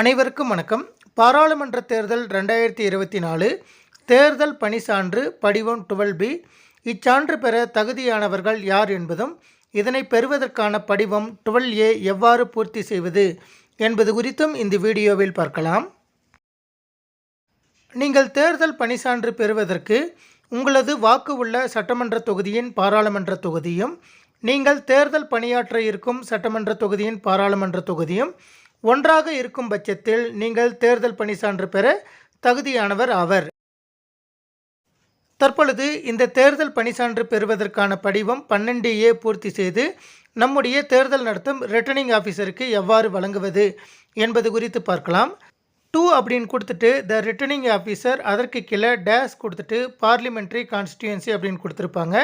அனைவருக்கும் வணக்கம். பாராளுமன்ற தேர்தல் ரெண்டாயிரத்தி இருபத்தி நாலு தேர்தல் பணி சான்று படிவம் டுவெல் பி இச்சான்று பெற தகுதியானவர்கள் யார் என்பதும் இதனை பெறுவதற்கான படிவம் டுவெல் ஏ எவ்வாறு பூர்த்தி செய்வது என்பது குறித்தும் இந்த வீடியோவில் பார்க்கலாம். நீங்கள் தேர்தல் பணி சான்று பெறுவதற்கு உங்களது வாக்கு உள்ள சட்டமன்ற தொகுதியின் பாராளுமன்ற தொகுதியும் நீங்கள் தேர்தல் பணியாற்ற இருக்கும் சட்டமன்ற தொகுதியின் பாராளுமன்ற தொகுதியும் ஒன்றாக இருக்கும் பட்சத்தில் நீங்கள் தேர்தல் பணி சான்று பெற தகுதியானவர் ஆவர். தற்பொழுது இந்த தேர்தல் பணி சான்று பெறுவதற்கான படிவம் பன்னெண்டு ஏ பூர்த்தி செய்து நம்முடைய தேர்தல் நடத்தும் ரிட்டர்னிங் ஆஃபீஸருக்கு எவ்வாறு வழங்குவது என்பது குறித்து பார்க்கலாம். டூ அப்படின்னு கொடுத்துட்டு த ரிட்டர்னிங் ஆஃபீஸர் அதற்கு கீழே டேஷ் கொடுத்துட்டு பார்லிமெண்ட்ரி கான்ஸ்டியூன்சி அப்படின்னு கொடுத்துருப்பாங்க.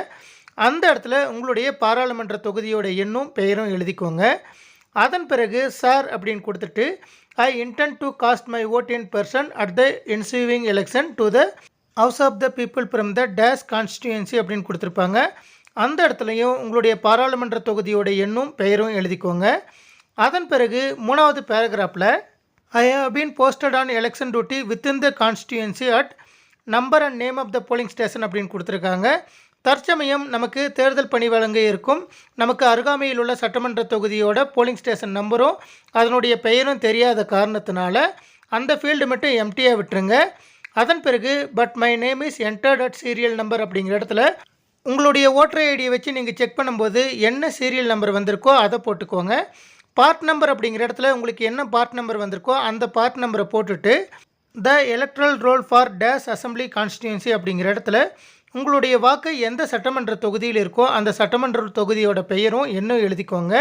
அந்த இடத்துல உங்களுடைய பாராளுமன்ற தொகுதியோட எண்ணும் பெயரும் எழுதிக்கோங்க. அதன் பிறகு சார் அப்படின்னு கொடுத்துட்டு I intend to cast my vote in person at the ensuing election to the house of the people from the dash constituency அப்படின்னு கொடுத்துருப்பாங்க. அந்த இடத்துலையும் உங்களுடைய பாராளுமன்ற தொகுதியோட எண்ணும் பெயரும் எழுதிக்கோங்க. அதன் பிறகு மூணாவது பேராகிராஃபில் I have been posted on election duty within the constituency at number and name of the polling station அப்படின்னு கொடுத்துருக்காங்க. தற்சமயம் நமக்கு தேர்தல் பணி வழங்க இருக்கும். நமக்கு அருகாமையில் உள்ள சட்டமன்ற தொகுதியோட போலிங் ஸ்டேஷன் நம்பரும் அதனுடைய பெயரும் தெரியாத காரணத்தினால அந்த ஃபீல்டு மட்டும் எம்டியாக விட்டுருங்க. அதன் பிறகு but my name is entered at serial number அப்படிங்கிற இடத்துல உங்களுடைய ஓட்டர் ஐடியை வச்சு நீங்கள் செக் பண்ணும்போது என்ன சீரியல் நம்பர் வந்திருக்கோ அதை போட்டுக்கோங்க. பார்ட் நம்பர் அப்படிங்கிற இடத்துல உங்களுக்கு என்ன பார்ட் நம்பர் வந்திருக்கோ அந்த பார்ட் நம்பரை போட்டுட்டு the electoral roll for dash assembly constituency அப்படிங்கிற இடத்துல உங்களுடைய வாக்கு எந்த சட்டமன்ற தொகுதியில் இருக்கோ அந்த சட்டமன்ற தொகுதியோட பெயரும் என்ன எழுதிக்கோங்க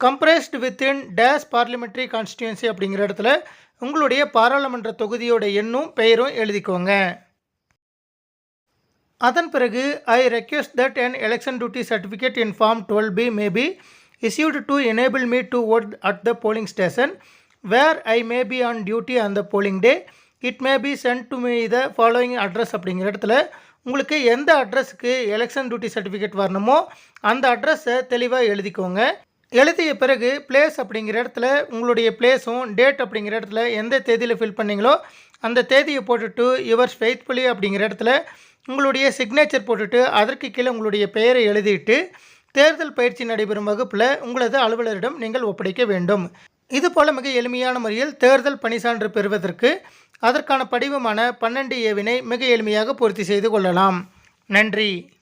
comprised within dash parliamentary constituency அப்படிங்கிற இடத்துல உங்களுடைய பாராளுமன்ற தொகுதியோட எண்ணும் பெயரும் எழுதிக்கோங்க அதன் பிறகு I request that an election duty certificate in form twelve B may be issued to enable me to vote at the polling station where I may be on duty on the polling day. It may be sent to me the following address அப்படிங்கிற இடத்துல உங்களுக்கு எந்த அட்ரஸுக்கு election duty certificate வரணுமோ அந்த அட்ரஸை தெளிவாக எழுதிக்கோங்க. எழுதிய பிறகு பிளேஸ் அப்படிங்கிற இடத்துல உங்களுடைய பிளேஸும் டேட் அப்படிங்கிற இடத்துல எந்த தேதியில் ஃபில் பண்ணீங்களோ அந்த தேதியை போட்டுட்டு யுவர்ஸ் ஃபெய்த்ஃபுல்லி அப்படிங்கிற இடத்துல உங்களுடைய சிக்னேச்சர் போட்டுட்டு அதற்கு கீழே உங்களுடைய பெயரை எழுதிட்டு தேர்தல் பயிற்சி நடைபெறும் வகுப்பில் உங்களது அலுவலரிடம் நீங்கள் ஒப்படைக்க வேண்டும். இதுபோல் மிக எளிமையான முறையில் தேர்தல் பணி சான்று பெறுவதற்கு அதற்கான படிவமான பன்னெண்டு ஏவினை மிக எளிமையாக பூர்த்தி செய்து கொள்ளலாம். நன்றி.